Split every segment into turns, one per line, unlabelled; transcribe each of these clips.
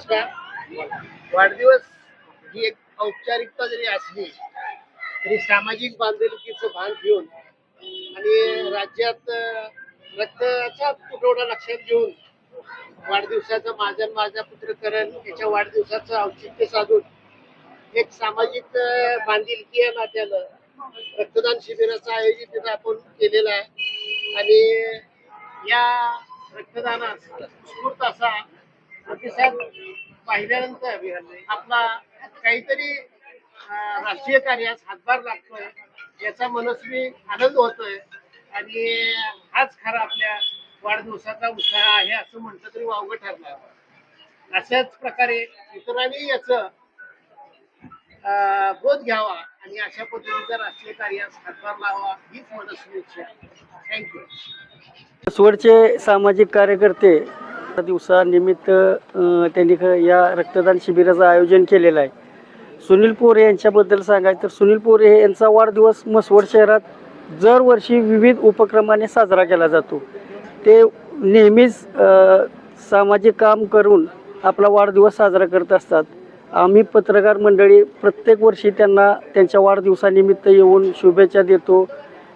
नमस्कार वाढदिवस ही एक औपचारिकता जरी असली तरी सामाजिक बांधिलकीचं भान घेऊन आणि राज्यात रक्ताचा तुटवडा लक्षात घेऊन वाढदिवसाचं माझ्या माझ्या माझा पुत्रकरण याच्या वाढदिवसाचं औचित्य साधून एक सामाजिक बांधिलकी या नात्यानं रक्तदान शिबिराचं आयोजित तिथं आपण केलेलं आहे. आणि या रक्तदानास स्फूर्त असा अतिशय पाहिल्यानंतर आपला काहीतरी राष्ट्रीय कार्यास हातभार लागतोय याचा मनस्वी आनंद होतोय. आणि हाच खरा आपल्या वाढदिवसाचा उत्साह आहे असं म्हणतं तरी वावगं ठरलं अशाच प्रकारे इतरांनी याच अं, बोध घ्यावा आणि अशा पद्धतीचा राष्ट्रीय कार्यास हातभार लावा हीच मनस्वी इच्छा थँक्यू
स्वरचे सामाजिक कार्यकर्ते या दिवसानिमित्त त्यांनी या रक्तदान शिबिराचं आयोजन केलेलं आहे. सुनील पोरे यांच्याबद्दल सांगायचं तर सुनील पोरे यांचा वाढदिवस मसवड शहरात दरवर्षी विविध उपक्रमाने साजरा केला जातो. ते नेहमीच सामाजिक काम करून आपला वाढदिवस साजरा करत असतात. आम्ही पत्रकार मंडळी प्रत्येक वर्षी त्यांना त्यांच्या वाढदिवसानिमित्त येऊन शुभेच्छा देतो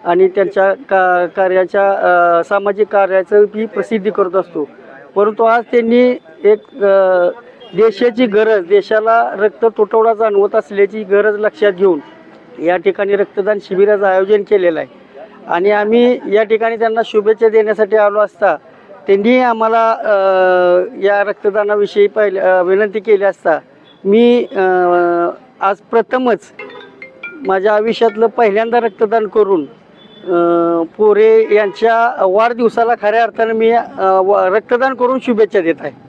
आणि त्यांच्या का कार्याच्या सामाजिक कार्याचं बी प्रसिद्धी करत असतो. परंतु आज त्यांनी एक देशाची गरज देशाला रक्त तुटवडा जाणवत असल्याची गरज लक्षात घेऊन या ठिकाणी रक्तदान शिबिराचं आयोजन केलेलं आहे. आणि आम्ही या ठिकाणी त्यांना शुभेच्छा देण्यासाठी आलो असता त्यांनी आम्हाला या रक्तदानाविषयी पहिले विनंती केली असता मी आज प्रथमच माझ्या आयुष्यातलं पहिल्यांदा रक्तदान करून पोरे यांच्या वाढदिवसाला खऱ्या अर्थानं मी व- रक्तदान करून शुभेच्छा देत आहे.